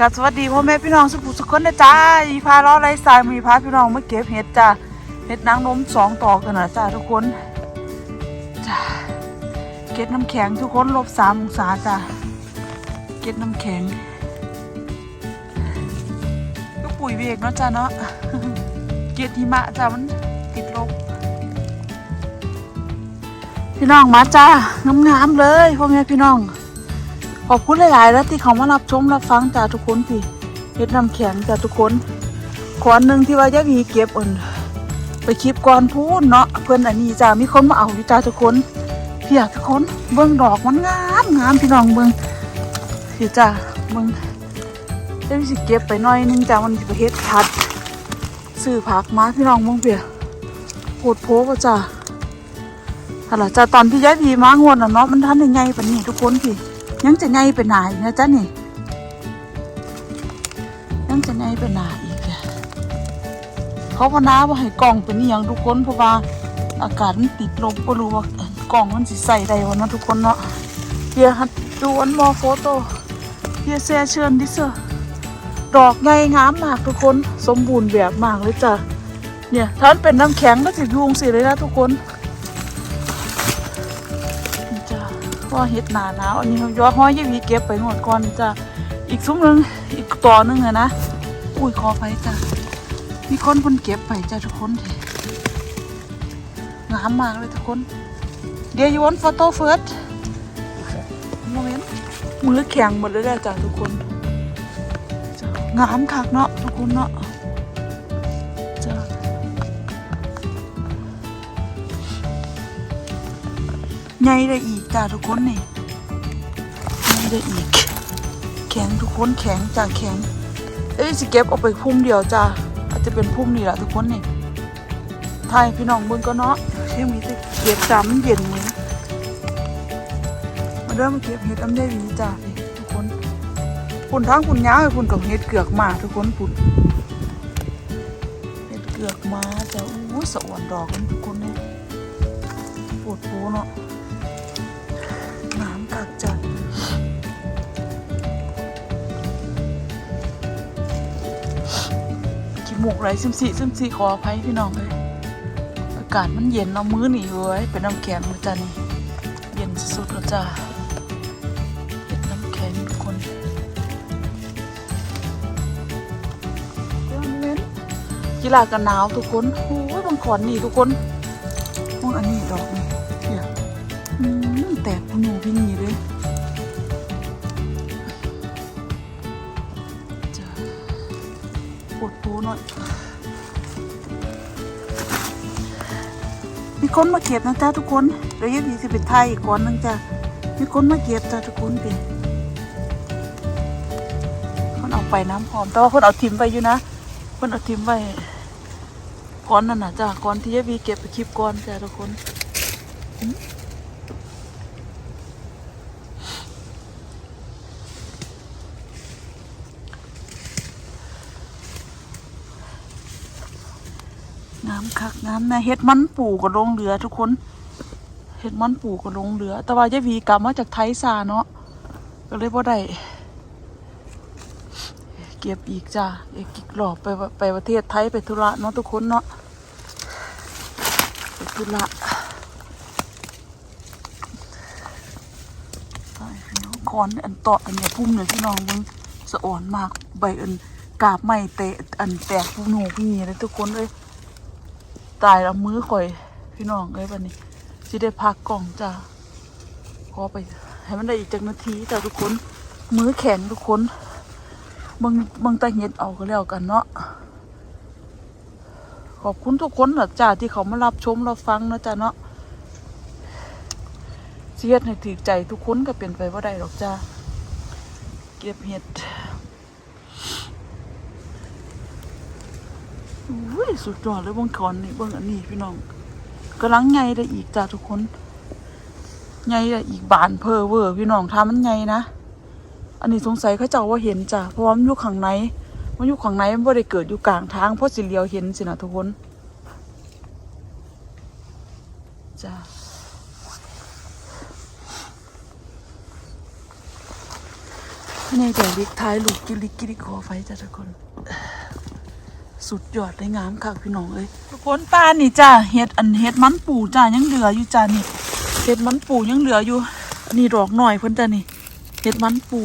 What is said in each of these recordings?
กับสวัสดีพ่อแม่พี่น้องสุขุสุขคนนะจ้าอีพาล้อไรสายมีพาพี่น้องมาเก็บเห็ดจ้าเห็ดนางนมสองต่อกันนะจ้าทุกคนจ้าเก็บน้ำแข็งทุกคนลบสามองศาจ้าเก็บน้ำแข็งก็ปุ๋ยเบรกเนาะจ้าเนาะเก็บหิมะจ้ามันติดลบพี่น้องมาจ้างามๆเลยพ่อแม่พี่น้อง ขอบคุณหลายๆแล้วที่เขามารับชมรับฟังจากทุกคนพี่เฮ็ดน้ำแข็งจากทุกคนขอนหนึ่งที่ว่ายะวีเก็บอ่นไปคลิปก่อนพูดเนาะเพื่อนอันนี้จ้ามีคนมาเอาอยู่จ้าทุกคนเพียทุกคนเบิ่งดอกมันงามงามพี่น้องเบิ่งพี่จ้าเบิ่งได้วิสิเก็บไปหน่อยหนึงจ้ามันจะไปเฮ็ดผัดซื้อผักมาพี่น้องเบิ่งเปียโหดโพป่ะจ้าถ้าล่ะจ้าตอนที่ยายวีมางวนน่ะเนาะมันทันได้ไงปานนี้ทุกคนพี่ ยังจะไงเป็นหนาอีกนะจ๊ะนี่ ยังจะไงเป็นหนาอีกเขาพนาว่าให้กล่องเป็นอย่างทุกคนเพราะว่าอากาศมันติดลมก็รู้ว่ากล่องมันสิใส่ได้วะเนะทุกคนเนาะเฮียฮัดดูอันมอโฟโต้เฮียแซ่เชิญดิเซอร์ดอกใหญ่งามมากทุกคนสมบูรณ์แบบมากเลยจ้ะเนี่ยถ้ามันเป็นน้ำแข็งก็จะยุงสิเลยนะทุกคน อเฮ็ดหนาหนาวอันนี้ย้อห้อยยี่วีเก็บไปหมดก่อนจ้าอีกซุ้มหนึงอีกต่อหนึงอะนะอุ้ยขอไปจ้ามีคนคนเก็บไปจ้าทุกคนทีงามมากเลยทุกคน เดี๋ยวยูวอนฟอโต้เฟิร์สโมเมนต์มือแข็งหมดเลยจ้าทุกคนงามคักเนาะทุกคนเนาะ ใหญ่ได้อีกจ้าทุกคนนี่ใหญ่ได้อีก แข็งทุกคนแข็งจ้าแข็งเอ้ยสิเก็บเอาไปพุ่มเดียวจ้าอาจจะเป็นพุ่มนี่แหละทุกคนนี่ไทยพี่น้องเบิ่งก็เนาะเที่ยงนี้สิเก็บจำเย็นมือมาเริ่มเก็บเห็ดน้ำได้ดีจ้าทุกคนปุ่นทั้งปุ่นย้าวให้ปุ่นกับเห็ดเกือกมาทุกคนปุ่นเห็ดเกือกมาจ้าอู้สะอ่อนดอกกันทุกคนเนี่ยปวดปูเนาะ มูกไรซิมสีซิมสีขออภัยพี่น้องเลยอากาศมันเย็นเนาะมื้อนี่เว้ยเป็นน้ำแข็งเลยจ้านี่เย็นสุดๆแล้วจ้าเป็นน้ำแข็งทุกคนเดี๋ยวมันเว้นกีฬากันหนาวทุกคนโอ้ยบางขอนนี่ทุกคนพวกอันนี้ดอกนี่เดี๋ยวอืมแตกหนูพี่หนีเลย ปวดมีคนมาเก็บนะจ้าทุกคน เดี๋ยวยังดีสิเป็นไทยอีกก้อนนึงจ้ามีคนมาเก็บจ้าทุกคนเป็นคนเอาไปน้ำหอม แต่ว่าคนเอาทิมไปอยู่นะคนเอาทิมไปก้อนนั่นนะจ้าก้อนที่ยายวีเก็บไปคลิปก้อนจ้าทุกคน น้ำคักน้ำนะเฮ็ดมันปูกับลงเรือทุกคนเฮ็ดมันปูกับลงเรือ แต่ว่ายายวีกลับมาจากไทยซาเนาะก็เลยบ่ได้เก็บอีกจ้าเอกอีกรอบไปไปประเทศไทยไปธุระเนาะทุกคนเนาะไปธุระคอนอันต่ออันเนี้ยพุ่มเนี่ยพี่น้องมึงสะอ่อนมากใบอันกาบไม่เตะอันแตกพุ่มหนูพี่เลยทุกคนเลย ตายแล้วมือข่อย พี่น้องเอ้ยวันนี้สิได้พักกล่องจ้าขอไป ให้มันได้อีกจักนาทีจ้าทุกคน มือแข็งทุกคนเบิ่งบิ่งตาเห็ดเอาก็แล้วกันเนาะขอบคุณทุกคนนะจ้าที่เขามารับชมรับฟังนะจ้าเนาะเสียดในถือใจทุกคนก็เป็นไปว่าได้หรอกจ้าเก็บเห็ด อุ้ยสุดยอดเลยเบางคอนนี่เบิ่งอันนี้พี่น้องกำลังไงได้อีกจ้าทุกคนไงได้อีกบานเพอเวอร์พี่น้องทามันไงนะอันนี้สงสัยเขาเจ้าว่าเห็นจ้ะเพราะว่ามันอยู่ข้างในมันอยู่ข้างในมันไม่ได้เกิดอยู่กลางทางเพราะสิเลียวเห็นสินะทุกคนจ้าในเดี๋ยวลิกท้ายลูกกิลิกกิลิกคอไฟจ้ะทุกคน สุดยอดเลยงามค่ะพี่น้องเอ้ยทุกคนป้านี่จ้าเห็ดอันเห็ดมันปูจ้ายังเหลืออยู่จ้านี่เห็ดมันปูยังเหลืออยู่นนี้ดอกหน่อยเพิ่นจ้านี่เห็ดมันปู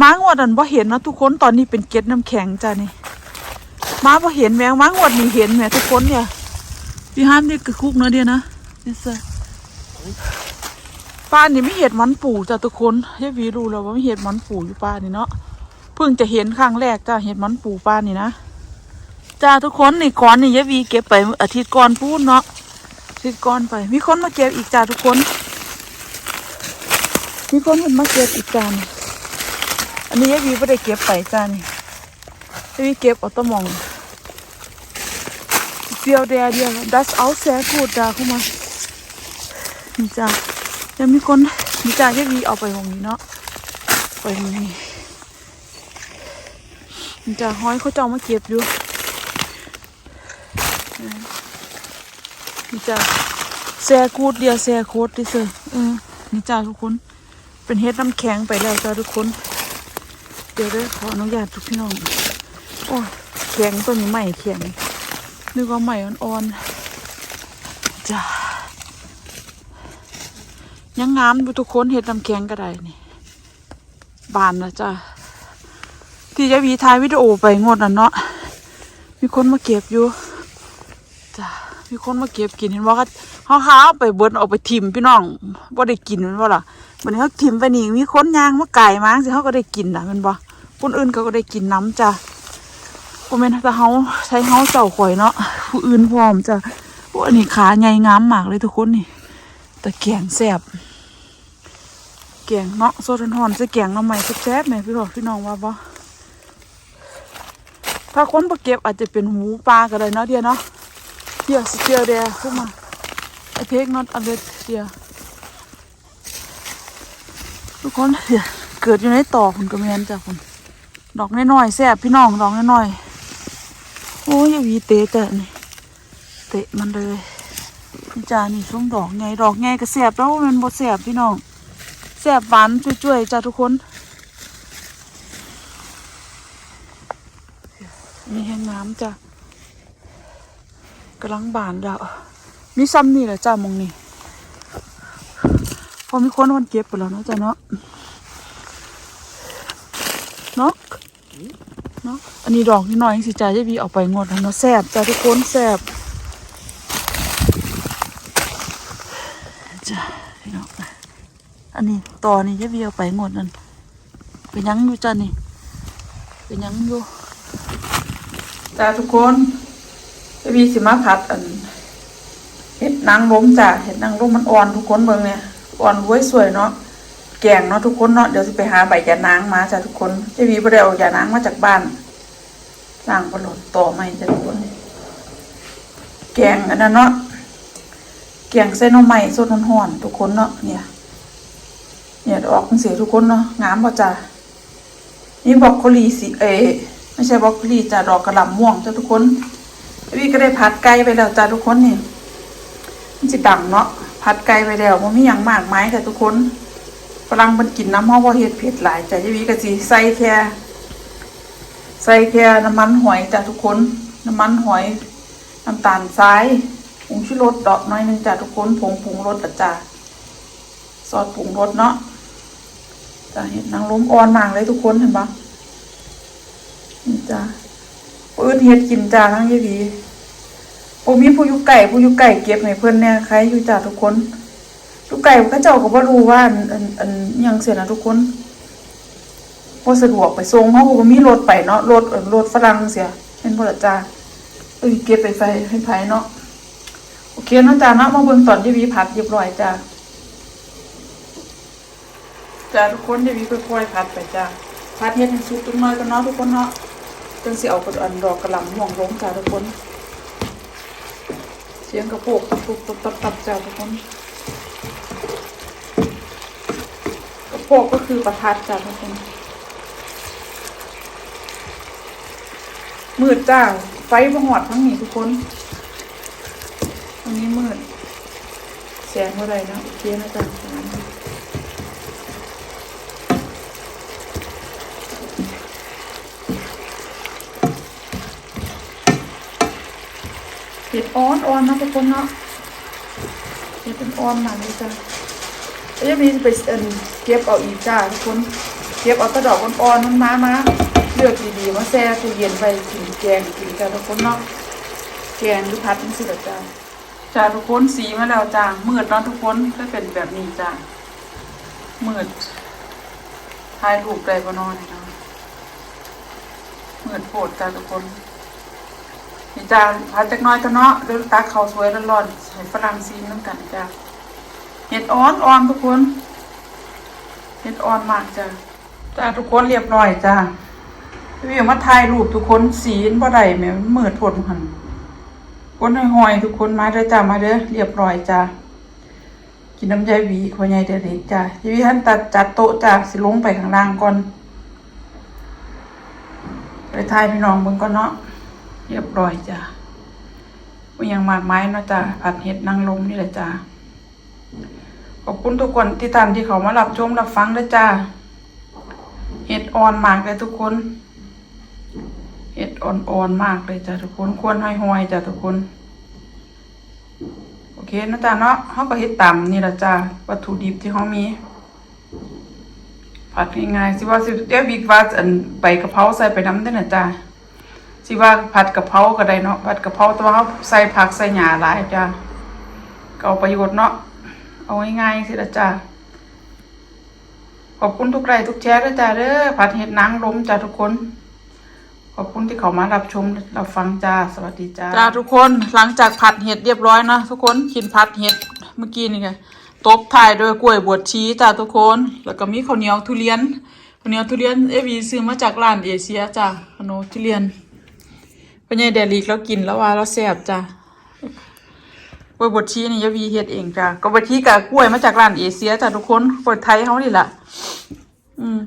ม้างวดอันบ่เห็นนะทุกคนตอนนี้เป็นเก็ดน้ำแข็งจ้านี่ม้าบ่เห็นแมงม้างวดนี่เห็นแหมทุกคนเนี่ยพี่ห้ามนี่กระคุกเนาะเดียนะนี่เซป้านี่ไม่เห็ดมันปูจ้าทุกคนยายวีรู้แล้วว่าไม่เห็ดมันปูอยู่ป้านี่เนาะ เพิ่งจะเห็นครั้งแรกจ้าเห็ดมันปูป้านี่นะจ้าทุกคนนี่ก้อนนี่ยายวีเก็บไปอาทิตย์ก่อนพูดเนาะอาทิตย์ก่อนไป มีคนมาเก็บอีกจ้าทุกคน มีคนมันมาเก็บอีกจ้าอันนี้ยายวีไม่ได้เก็บไปจ้านี่ยายวีเก็บเออตวหมองเดียวเดียวเดียวดัสเอาแซ่กูดจ้าเข้ามานี่จ้ายังมีคนนี่จ้ายายวีเอาไปตรงนี้เนาะไปตรงนี้ จะห้อยเขาจอามาเก็บอยู่นี่จ้ะแซ่กูดเดียวแซ่โคตรดิเซอร์เออนี่จ้าทุกคน เป็นเฮ็ดน้ำแข็งไปแล้วจ้าทุกคน เดี๋ยวได้ขออนุญาตทุกพี่น้อง โอ้ยแข็งตัวนี้ใหม่แข็งนึกว่าใหม่อ่อนๆจ้ายังงามทุกคนเฮ็ดน้ำแข็งก็ได้นี่บานนะจ้า ที่จะวีถ่ายวิดีโอไปงดน่ะเนาะมีคนมาเก็บอยู่จ้ะมีคนมาเก็บกินเห็นว่าเขาเขาเอาไปเบิดเอาไปทิมพี่น้องว่าได้กินมันว่าล่ะเหมือนเขาทิมไปนี่มีคนยางมาไก่มาสิเขาก็ได้กินล่ะมันบ่คนอื่นเขาก็ได้กินน้ำจ้ะก็แม่นแต่เขาใช้เขาเจ้าข่อยเนาะผู้อื่นพร้อมจ้ะพวกอันนี้ขาใหญ่งามมากเลยทุกคนนี่แต่แกงแซ่บแกงเนาะโซทันหอนใส่แกงน้ำใหม่แซ่บๆแม่พี่น้องพี่น้องว่าบ่ ถ้าคนประเก็บอาจจะเป็นหมูปลาก็ได้เนาะเดียวเนาะเดียวสเตียวเดียวเข้ามาไอเทคน็อตอันเล็ดเดียวทุกคนเดียวเกิดอยู่ในต่อคุณกระเมนจ้ะคุณดอกน้อยๆแซ่บพี่น้องดอกน้อยๆโอ้ยอย่าวีเตะแต่นี่เตะมันเลยนี่จ้านี่ส้มดอกไงดอกไงก็แซ่บแล้วมันบ่แซ่บพี่น้องแซ่บหวานจุ้ยๆจ้ะทุกคน มีแห้งน้ำจ้ะกำลังบานแล้ว มีซ้ำนี่แหละจ้ามองนี่พอมีคนวันเก็บไปแล้วนะจ้ะเนาะเนาะเนาะอันนี้ดอกนิดหน่อยสิจ้าจะวีเอาไปงดแล้วเนาะแซ่บจ้าทุกคนแซ่บจ้าพี่น้องอันนี้ตอนี้จะวีเอาไปงดนั่นเป็นยังอยู่จ้านี่เป็นยังอยู่ จ้าทุกคนจะมีสิมาผัดอันเห็ดนางรมจ้าเห็ดนางรมมันอ่อนทุกคนเบิ่งเนี่ยอ่อนรวยสวยเนาะแกงเนาะทุกคนเนาะเดี๋ยวสิไปหาใบยานางมาจ้าทุกคนจะมีประเดี๋ยวยานางมาจากบ้านล่างปลดต่อใหม่จ้าทุกคน แกงอันนั้นเนาะแกงเส้นเอาใหม่สดห่อนๆทุกคนเนาะเนี่ย เนี่ยออกเสียทุกคนเนาะงามป่จ้านี่บอกโคลีสีเอ ไม่ใช่บรอกโคลีจ้ะดอกกระหล่ำม่วงจ้ะทุกคนพี่ก็ได้ผัดไก่ไปแล้วจ้ะทุกคนนี่มันจะดังเนาะผัดไก่ไปแล้วมันมีอย่างมากมายค่ะทุกคนฝรั่งมันกินน้ำเพราะว่าเห็ดเผ็ดหลายจ้ะยี่วีก็สิใส่แค่ใส่แค่น้ำมันหอยจ้ะทุกคน น้ำมันหอยน้ำตาลทรายผงชูรสดอกน้อยหนึงจ้ะทุกคนผงปรุงรสจ้ะซอสปรุงรสเนาะจ้ะเห็ดนางรมอ่อนมากเลยทุกคนเห็นปะ จ้าปืนเฮ็ดกินจ้าทั้งยี่ดีโอ้มีผู้ยู่ไก่ผู้ยู่ไก่เก็บให้เพิ่อนเนี่ยใครอยู่จ้าทุกคนอยู่ไก่ก็เจ้าก็บ่รู้ว่าอันอันอันยังเสียนะทุกคนบ่สะดวกไปส่งเฮาก็บ่มีรถไปเนาะรถรถฝรั่งเสียเห็นบ่ละจ้าเอ้ยเก็บไปไฟให้ไผเนาะโอเคเนาะจ้าเนาะมาเบิ่งตอนยี่วีผัดเรียบร้อยจ้าจ้าทุกคนยี่วีค่อยๆผัดไปจ้าพาเทียนให้สุกจังน้อยก็เนาะทุกคนเนาะ จังสิเอากระอันดอกกระหล่ำม่วงลงจ้าทุกคนเสียงกระโปกตับตุบตับตับตับจ้าทุกคนกระโปกก็คือประทัดจ้าทุกคนมืดจ้าไฟบ่หอดทั้งนี้ทุกคนตรงนี้มืดแสงเมื่อไรนะโอเคนะจ้าประมาณนี้ เห็ดอ่อนอ่อนๆนะทุกคนเนาะเห็ดเป็นอ่อนมาเลยจ้ะเอ้ยมีไปเอิ่นเก็บเอาอีกจ้าทุกคนเก็บเอาแตะดอกอ่อนๆมันมามาเลือกดีๆมาแช่ตู้เย็นไปกินแกงกินจ้าทุกคนเนาะแกงหรือพัดนี่สิจ้าจ้าทุกคนสีมาแล้วจ้ามืดเนาะทุกคนก็เป็นแบบนี้จ้ามืดถ่ายรูปได้บ่เนอนเนาะมืดโผดจ้าทุกคน นี่จ้าพัดจักน้อยก็เนาะเรื่องตักเขาสวยร้อนๆให้ฝรั่งซีนน้ำกันจ้าเห็ดอ่อนอ่อนทุกคนเห็ดอ่อนมากจ้าจ้าทุกคนเรียบร้อยจ้าพี่เอามาถ่ายรูปทุกคนสีนบ่ได้แหม่มันมืดโพดหันคนห้อยๆทุกคนมาเด้อจ้ามาเด้อเรียบร้อยจ้ากินน้ำยายวีขวใหญ่เด็กจ้ายายวีท่านตัดจัดโต๊ะจ้าสิลงไปข้างล่างก่อน ไปถ่ายพี่น้องเบิ่งก่อนเนาะ เรียบร้อยจ้ะมีอย่างมากไมายเนาะจ้ะผัดเห็ดนางลมนี่แหละจ้ะขอบคุณทุกคนที่ท่านที่เขามารับชมรับฟังด้วยจ้าเห็ดอ่อนมากเลยทุกคน เห็ดอ่อนๆมากเลยจ้ะทุกคนควรห้อยๆจ้ะทุกคน โอเคนะจ้ะเนาะเขาก็เห็ดต่ำนี่แหละจ้ะวัตถุดิบที่เขามีผัดง่ายๆสิว่าสิเดี๋ยวบิ๊กว่าอันใบกะเพราใส่ไปน้ำได้นะจ้ะ สิว่าผัดกะเพราก็ได้เนาะผัดกะเพราแต่ว่าเขาใส่ผักใส่หญ้าหลายจ้าก็เอาประโยชน์เนาะเอาง่ายๆสิละจ้าขอบคุณทุกไลค์ทุกแชร์ด้วยจ้าเด้อผัดเห็ดนางรมจ้าทุกคน ขอบคุณที่เขามารับชมรับฟังจ้าสวัสดีจ้าจ้าทุกคนหลังจากผัดเห็ดเรียบร้อยนะทุกคนกินผัดเห็ดเมื่อกี้นี่ไงตบท้ายด้วยกล้วยบวชชีจ้าทุกคน แล้วก็มีข้าวเหนียวทุเรียนข้าวเหนียวทุเรียนเอวีซื้อมาจากร้านเอเชียจ้าขนมทุเรียน ป็นไงเดลีกแล้วกินแล้วว่าเราแซ่บจ้ะกล้วยบดชีนี่ยวีเฮ็ดเองจ้ะก็บดชีกับกล้วยมาจากร้านเอเชียจ้ะทุกคนกล้วยไทยเขานี่แหละอืม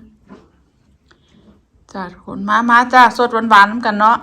จ้ะทุกคนมามาจ้ะสดหวานๆน้ำกันเนาะ